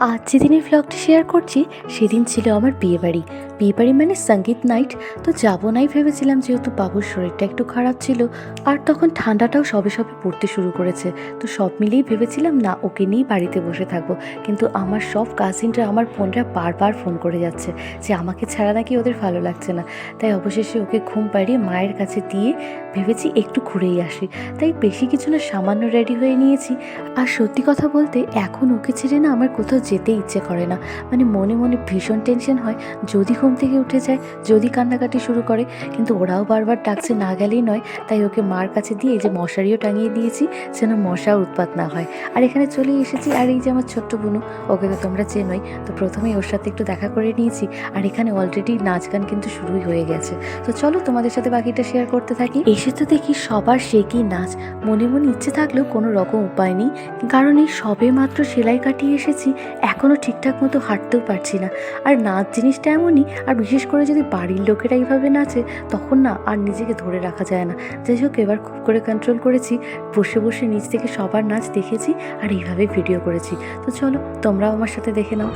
আজ যেদিনের ভ্লগটি শেয়ার করছি, সেদিন ছিল আমার বিয়েবাড়ি বিয়েবাড়ি মানে সংগীত নাইট তো যাব নাই ভেবেছিলাম যেহেতু বাবুর শরীরটা একটু খারাপ ছিল, আর তখন ঠান্ডাটাও সবে সবে পড়তে শুরু করেছে। তো সব মিলিয়েই ভেবেছিলাম, না, ওকে নিয়েই বাড়িতে বসে থাকব। কিন্তু আমার সব কাজিনরা আমার ফোনটা বারবার ফোন করে যাচ্ছে যে, আমাকে ছাড়া নাকি ওদের ভালো লাগছে না। তাই অবশেষে ওকে ঘুম পাড়িয়ে মায়ের কাছে দিয়ে ভেবেছি একটু ঘুরেই আসি। তাই বেশি কিছু না, সামান্য রেডি হয়ে নিয়েছি। আর সত্যি কথা বলতে, এখন ওকে ছেড়ে না আমার কোথাও যেতে ইচ্ছে করে না। মানে মনে মনে ভীষণ টেনশন হয়, যদি ঘুম থেকে উঠে যায়, যদি কান্নাকাটি শুরু করে। কিন্তু ওরাও বারবার ডাকছে না গেলেই নয়, তাই ওকে মার কাছে দিয়ে এই যে মশারিও টাঙিয়ে দিয়েছি, যেন মশা উৎপাত না হয়। আর এখানে চলে এসেছি, আর এই যে আমার ছোট্ট বুনু, ওকে তো তোমরা চেনোই। তো প্রথমে ওর সাথে একটু দেখা করে নিয়েছি, আর এখানে অলরেডি নাচ গান কিন্তু শুরুই হয়ে গেছে। তো চলো তোমাদের সাথে বাকিটা শেয়ার করতে থাকি। এসে তো দেখি সবার সে কি নাচ। মনে মনে ইচ্ছে থাকলেও কোনো রকম উপায় নেই, কারণ এই সবে মাত্র সেলাই কাটিয়ে এসেছি এখনও ঠিকঠাক মতো হাঁটতেও পারছি না। আর নাচ জিনিসটা এমনই, আর বিশেষ করে যদি বাড়ির লোকেরা এইভাবে নাচে, তখন না আর নিজেকে ধরে রাখা যায় না। যাই হোক, এবার খুব করে কন্ট্রোল করেছি, বসে বসে নিজ থেকে সবার নাচ দেখেছি, আর এইভাবে ভিডিও করেছি। তো চলো, তোমরাও আমার সাথে দেখে নাও।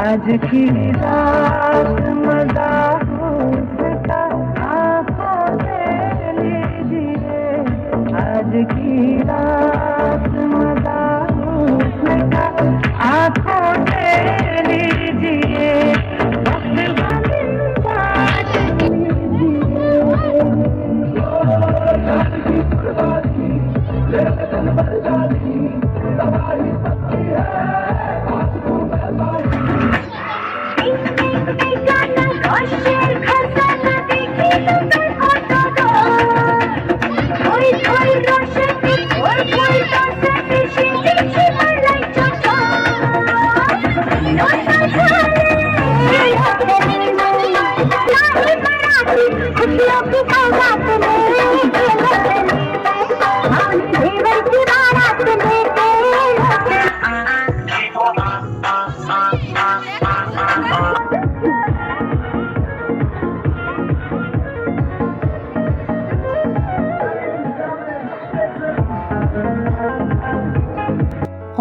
आज की रात मज़ा हो आँखों से लीजिए आज की रात मज़ा हो आँखों से लीजिए वक्त लोग की सौगात में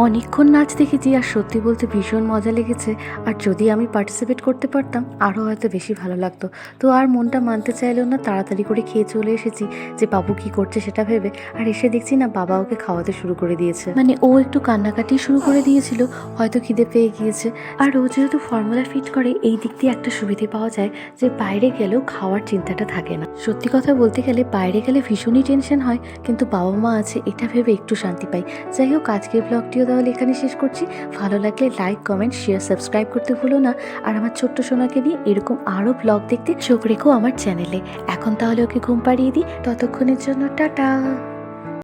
অনেকক্ষণ নাচ দেখেছি আর সত্যি বলতে ভীষণ মজা লেগেছে। আর যদি আমি পার্টিসিপেট করতে পারতাম আরও হয়তো বেশি ভালো লাগতো। তো আর মনটা মানতে চাইলেও না, তাড়াতাড়ি করে খেয়ে চলে এসেছি যে বাবু কি করছে সেটা ভেবে। আর এসে দেখছি না বাবা ওকে খাওয়াতে শুরু করে দিয়েছে। মানে ও একটু কান্নাকাটি শুরু করে দিয়েছিল, হয়তো খিদে পেয়ে গিয়েছে। আর ও যেহেতু ফর্মুলা ফিট করে, এই দিক দিয়ে একটা সুবিধে পাওয়া যায় যে বাইরে গেলেও খাওয়ার চিন্তাটা থাকে না। সত্যি কথা বলতে গেলে বাইরে গেলে ভীষণই টেনশন হয়, কিন্তু বাবা মা আছে, এটা ভেবে একটু শান্তি পাই। যাই হোক, আজকের ব্লগটিও তাহলে এখানে শেষ করছি। ভালো লাগলে লাইক কমেন্ট শেয়ার সাবস্ক্রাইব করতে ভুলো না। আর আমার ছোট্ট সোনাকে নিয়ে এরকম আরও ব্লগ দেখতে চোখ রেখো আমার চ্যানেলে এখন তাহলে ওকে ঘুম পাড়িয়ে দিই। ততক্ষণের জন্য টাটা।